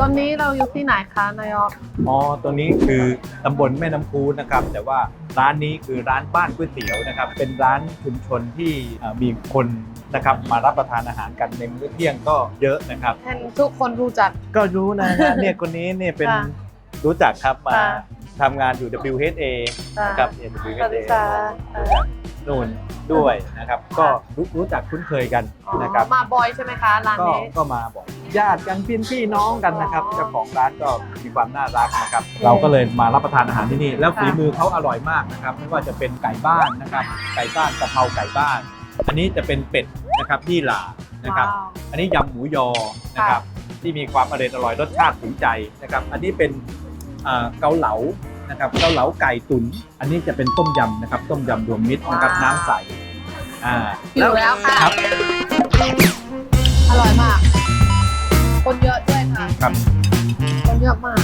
ตอนนี้เราอยู่ที่ไหนคะนายกอ๋อตรงนี้คือตำบลแม่น้ำคูนะครับ แต่ว่าร้านนี้คือร้านบ้านก๋วยเตี๋ยวนะครับ เป็นร้านชุมชนที่เอ่อมีคนนะครับมารับประทานอาหารกันในมื้อเที่ยงก็เยอะนะครับ เห็นทุกคนรู้จัก ก็รู้นะฮะ เนี่ยคนนี้เนี่ยเป็นค่ะรู้จักครับมาค่ะ ทำงานอยู่ WHA นะครับส WHA วัสดีค่ะ นู่นด้วยนะครับ ก็รู้รู้จักคุ้นเคยกันนะครับมาบ่อยใช่ไหมคะร้านก็นี้ ก็มาบอกญาติกันพี่พี่น้องกันนะครับเจ้าของร้านก็มีความน่ารักนะครับ เราก็เลยมารับประทานอาหารที่นี่ แล้วฝีมือเขาอร่อยมากนะครับ ไม่ว่าจะเป็นไก่บ้านนะครับ ไก่บ้านกะเพราไก่บ้าน อันนี้จะเป็นเป็ดนะครับที่หลานะครับว้าวอันนี้ยำหมูยอนะครับ ที่มีความอร่อยอร่อยรสชาติถึงใจนะครับ อันนี้เป็นเอ่อเกาเหลา นะครับเกาเหลาไก่ตุ๋นอันนี้จะเป็นต้มยำนะครับ ต้มยำรวมมิตรนะครับว้าวน้ำใสอ่าอยู่แล้วค่ะ ครับอร่อยมาก คนเยอะด้วยค่ะ ครับคนเยอะมาก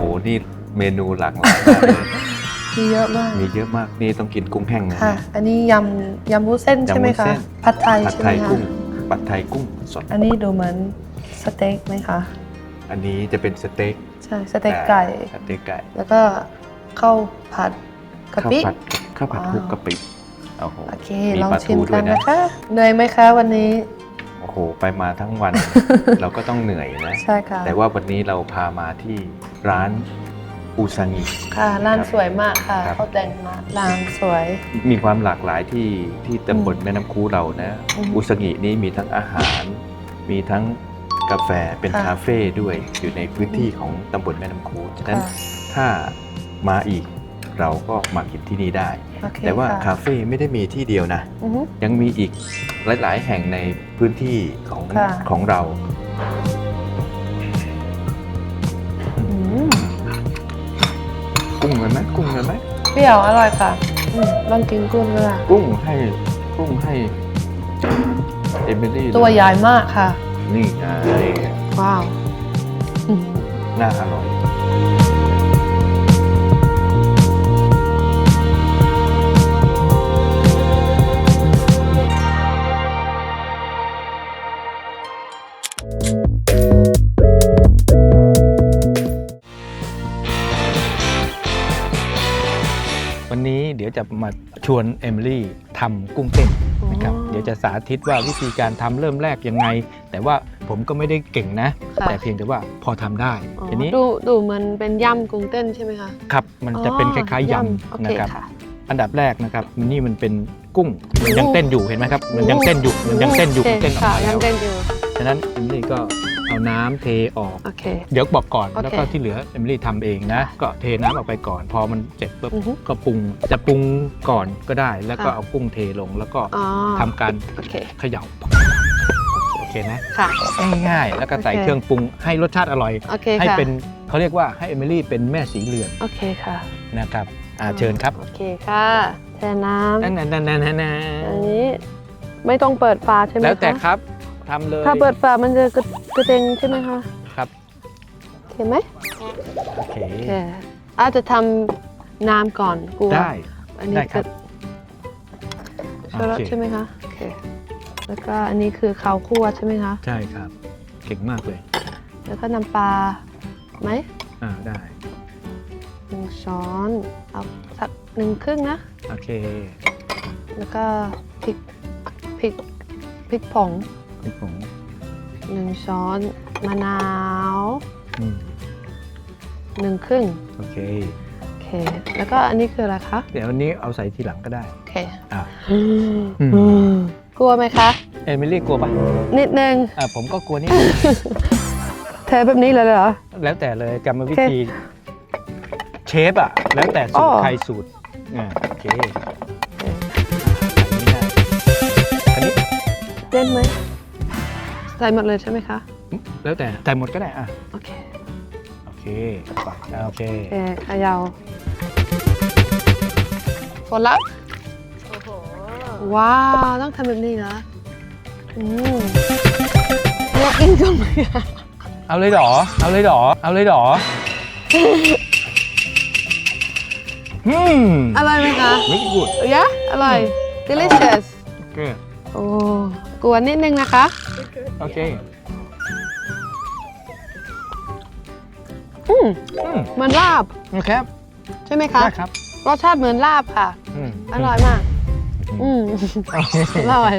หนี่เมนูหลากหลายมากเลยมีเยอะมาก มีเยอะมากนี่ต้องกินกุ้งแห้งนะค่ะ อันนี้ยำยำวุ้นเส้นใช่ไหมยำวุ้นคะเส้นผัดไทยผัดใช่ไทไหมยคะกุ้งผัดไทยกุ้งสดอันนี้ดูเหมือนสเต็กไหมคะ อันนี้จะเป็นสเต็กใช่สเต็กไก่สเต็กไก่แล้วก็ข้าวผัดกะข้าวปิ ผัดข้าวผัดว้าวคลุกกะปิโอ้โหโอเคมีลองปลาชิมทูด้กัวยนนะนะคะเหนื่อยไหมคะวันนี้ โอ้โห ไปมาทั้งวัน เราก็ต้องเหนื่อยนะใช่ค่ะ แต่ว่าวันนี้เราพามาที่ร้านอูซางิ ค่ะร้านครับสวยมากค่ะครับ เขาแต่งมาร้านสวย มีความหลากหลายที่ที่ตำบลแม่น้ำคูเรานะอืมอูซางินี่มีทั้งอาหาร มีทั้งกาแฟเป็นค่ะคาเฟ่ด้วยอยู่ในพื้นที่ของตำบลแม่น้ำคูฉะนั้นค่ะ ถ้ามาอีกเราก็มากินที่นี่ได้ โอเคแต่ว่าค่ะคาเฟ่ไม่ได้มีที่เดียวนะ อือฮึยังมีอีก หลาย ๆ แห่งในพื้นที่ของค่ะ ของเรา อืมกุ้งเลยไหมกุ้งเลยไหมเปรี้ยวอร่อยค่ะอืมลองกินกุ้งเลยค่ะกุ้งให้กุ้งให้เอมิลี่ตัวใหญ่มากค่ะ นี่ไงว้าวอืมน่าอร่อย วันนี้เดี๋ยวจะมาชวนเอมิลี่ทำกุ้งเต้นนะครับเดี๋ยวจะสาธิตว่าวิธีการทำเริ่มแรกยังไง แต่ว่าผมก็ไม่ได้เก่งนะ ค่ะ แต่เพียงแต่ว่าพอทำได้อ๋อทีนี้ดูดูเหมันเป็นยำกุ้งเต้นใช่ไหมคะครับมันจะเป็นคล้ายๆยโอำเคนะครับ ค่ะ อันดับแรกนะครับนี่มันเป็นกุ้งมันโอ้ยังเต้นอยู่เห็นไหมครับมันยังเต้นอยู่มันยังเต้นอยู่โคเต้นออกค่ะมาแล้ยังวเต้นอยู่ ฉะนั้นเอมิลี่ก็เอาน้ำเทออก โอเค เดี๋ยวบอกก่อน โอเคแล้วก็ที่เหลือเอมิลี่ทำเองนะ ก็เทน้ำออกไปก่อน พอมันเสร็จปุ๊บอือฮึก็ปรุง จะปรุงก่อนก็ได้ แล้วก็ค่ะ เอากุ้งเทลง แล้วก็อ๋อทำการโอเคเขย่าโอเคนะ ค่ะ ง่ายๆ แล้วก็ใส่โอเค เครื่องปรุงให้รสชาติอร่อย โอเคให้ค่ะเป็นเขาเรียกว่าให้เอมิลี่เป็นแม่สีเรือนโอเคค่ะนะครับอ่าเชิญครับโอเคค่ะแช่น้ำนั่นนั่นนั่นนั่นนั่นอันนี้ไม่ต้องเปิดฝาใช่ไหมแล้วแต่คะครับ ทำเลยถ้าเปิดฝามันจะกระกระเด็นใช่ไหมคะครับโอเคไหมโอเคโอเคอาจจะทำน้ำก่อนกลัวได้ อันนี้ได้ครับจะช่วยลดโอเค ใช่ไหมคะโอเคแล้วก็อันนี้คือข้าวคั่วใช่ไหมคะใช่ครับ เก่งมากเลย แล้วก็น้ำปลาไหมอ่าได้ หนึ่งช้อนเอาสักหนึ่งครึ่งนะ โอเค แล้วก็พริกพริกพริกผง คุณผมหนึ่งช้อนมะนาวอืมหนึ่งครึ่งโอเค โอเค แล้วก็อันนี้คืออะไรคะเดี๋ยวอันนี้เอาใส่ทีหลังก็ได้ โอเคอ่าอืมอืม อืมกลัวไหมคะ เอมิลี่กลัวปะนิดนึงอ่าผมก็กลัวนิดเทแบบนี้เลยเหรอ แล้วแต่เลยกรรมวิโอเคธี เชฟอะ แล้วแต่สูตอ๋รอใครสูตรอ่าโอเคโอเคอันนี้ได้อันนี้เล่นไหม ใส่หมดเลยใช่ไหมคะ แล้วแต่ใส่หมดก็ได้อะ โอเค โอเคไปโอเคโอเคเขยาวหมดละว้าว ต้องทำแบบนี้เหรออืมอยากกินจังเลยอะเอาเลยเหรอ เอาเลยเหรอ เอาเลยเหรออืม อร่อยไหมคะ very good ยะอร่อย delicious โอเค โอ้กวนนิดนึงนะคะ โอเคอืมอืมเหมือนลาบโอเคใช่ไหมคะได้ครับรสชาติเหมือนลาบค่ะ อืมอร่อยมาก อืมโอเค อร่อย